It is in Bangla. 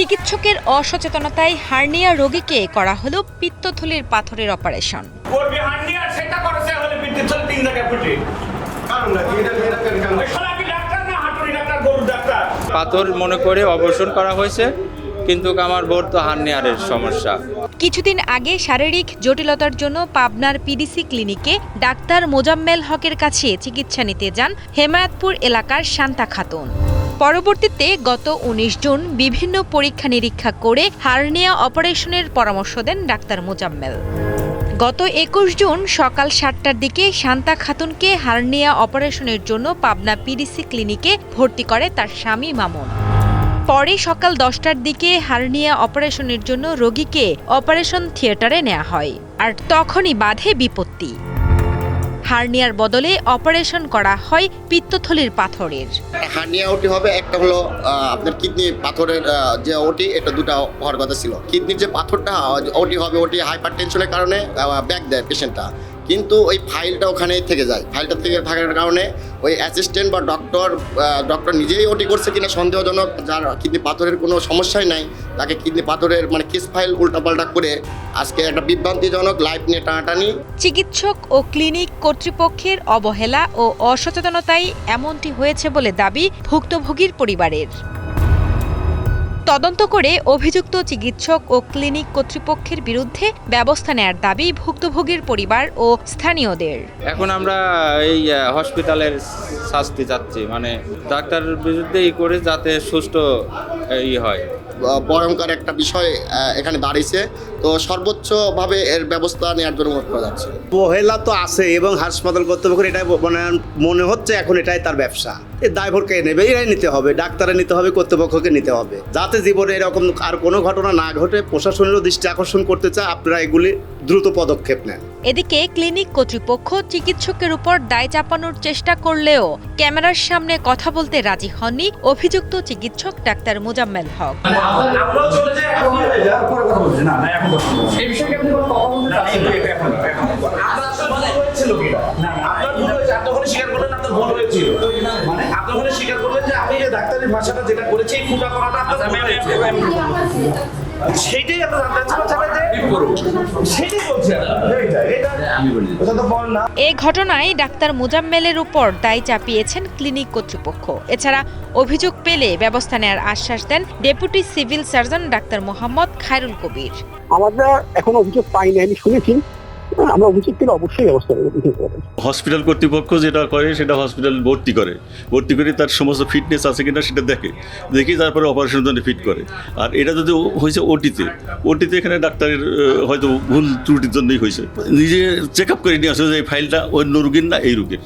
চিকিৎসকের অসচেতনতায় হার্নিয়া রোগীকে করা হলো পিত্তথলির পাথরের অপারেশন। করবি হান্ডি আর সেটা করেছে হলে বিদ্যুৎ চলে তিন জায়গায় ফুটে। কারণ না এটা এটা কেন কেন? ওই শালা কি ডাক্তার না হাঁটুরি ডাক্তার গরুর ডাক্তার? পাথর মনে করে অপারেশন করা হয়েছে কিন্তু আমার বোর তো হার্নিয়ারের সমস্যা। কিছুদিন আগে শারীরিক জটিলতার জন্য পাবনার পিডিসি ক্লিনিকে ডাক্তার মোজাম্মেল হকের কাছে চিকিৎসা নিতে যান হেমায়তপুর এলাকার শান্তা খাতুন। পরবর্তীতে গত উনিশ জুন বিভিন্ন পরীক্ষা নিরীক্ষা করে হার্নিয়া অপারেশনের পরামর্শ দেন ডাক্তার মোজাম্মেল। গত একুশ জুন সকাল সাতটার দিকে শান্তা খাতুনকে হার্নিয়া অপারেশনের জন্য পাবনা পিডিসি ক্লিনিকে ভর্তি করে তার স্বামী মামুন। পরে সকাল দশটার দিকে হার্নিয়া অপারেশনের জন্য রোগীকে অপারেশন থিয়েটারে নেওয়া হয়, আর তখনই বাধে বিপত্তি। হার্নিয়ার বদলে অপারেশন করা হয় পিত্তথলির পাথরের। হার্নিয়া ওটি হবে একটা হলো আপনার কিডনি পাথরের যে ওটি, এটা দুটো হওয়ার কথা ছিল। কিডনির যে পাথরটা ওটি হবে, ওটি হাইপার টেনশনের কারণে ব্যাক দেয় পেশেন্টটা কিন্তু ওই ফাইলটা ওখানেই থেকে যায়। ফাইলটা থেকে থাকার কারণে ওই অ্যাসিস্ট্যান্ট বা ডক্টর ডক্টর নিজেই ওটি করছে কিনা সন্দেহজনক, যার কিডনি পাথরের কোনো সমস্যাই নাই, তাকে কিডনি পাথরের মানে কেস ফাইল উল্টাপাল্টা করে আজকে একটা বিভ্রান্তিজনক লাইফ নিয়ে টানাটানি। চিকিৎসক ও ক্লিনিক কর্তৃপক্ষের অবহেলা ও অসচেতনতাই এমনটি হয়েছে বলে দাবি ভুক্তভোগীর পরিবারের। তদন্ত করে অভিযুক্ত চিকিৎসক ও ক্লিনিক কর্তৃপক্ষের বিরুদ্ধে ব্যবস্থা নেয়ার দাবি ভুক্তভোগীর পরিবার ও স্থানীয়দের। এখন আমরা এই হসপিটালের শাস্তি চাচ্ছি। মানে ডাক্তারের বিরুদ্ধে ই করে যাতে সুস্থ হয়। ভয়ঙ্কর একটা বিষয় এখানে দাঁড়িয়েছে। তো সর্বোচ্চভাবে এর ব্যবস্থা নেওয়ার জন্য অনুরোধ করা যাচ্ছে। অবহেলা তো আছে এবং হাসপাতাল কর্তৃপক্ষের এটাই মনে মনে হচ্ছে এখন এটাই তার ব্যবসা। এর দায়ভরকে কে নেবে, এরাই নিতে হবে ডাক্তারে নিতে হবে, কর্তৃপক্ষকে নিতে হবে। যাতে জীবনে এরকম আর কোনো ঘটনা না ঘটে, প্রশাসনেরও দৃষ্টি আকর্ষণ করতে চায়, আপনারা এগুলি দ্রুত পদক্ষেপ নেন। এদিকে ক্লিনিক কর্তৃপক্ষ চিকিৎসকের উপর দায় চাপানোর চেষ্টা করলেও ক্যামেরার সামনে কথা বলতে রাজি হননি অভিযুক্ত চিকিৎসক ডাক্তার মোজাম্মেল হক। আপনি যে আমি যে ডাক্তারি ভাষাটা যেটা করেছি এই ফুটা করাটা আপনার ভুল হয়েছে সেইটাই আপনার জানতে চাচ্ছেন যে সেইটাই বলছি আপনার। এইটা এটা ওটা তো বল না। এ ঘটনায় ডাক্তার মোজাম্মেলের উপর দায় চাপিয়েছেন ক্লিনিক কর্তৃপক্ষ। এছাড়া অভিযোগ পেলে ব্যবস্থা নেওয়ার আশ্বাস দেন deputy civil surgeon doctor Mohammad Khairul Kabir. আমরা এখন অভিযোগ পাইনি আমি শুনেছি। আমরা উচিত পেলে অবশ্যই ব্যবস্থা হসপিটাল কর্তৃপক্ষ যেটা করে, সেটা হসপিটাল ভর্তি করে। ভর্তি করে তার সমস্ত ফিটনেস আছে কিনা সেটা দেখে দেখে তারপরে অপারেশনের জন্য ফিট করে। আর এটা যদি হয়েছে ওটিতে ওটিতে এখানে ডাক্তারের হয়তো ভুল ত্রুটির জন্যই হয়েছে। নিজে চেক আপ করে নিয়ে আসে যে এই ফাইলটা অন্য রুগীর না এই রুগীর।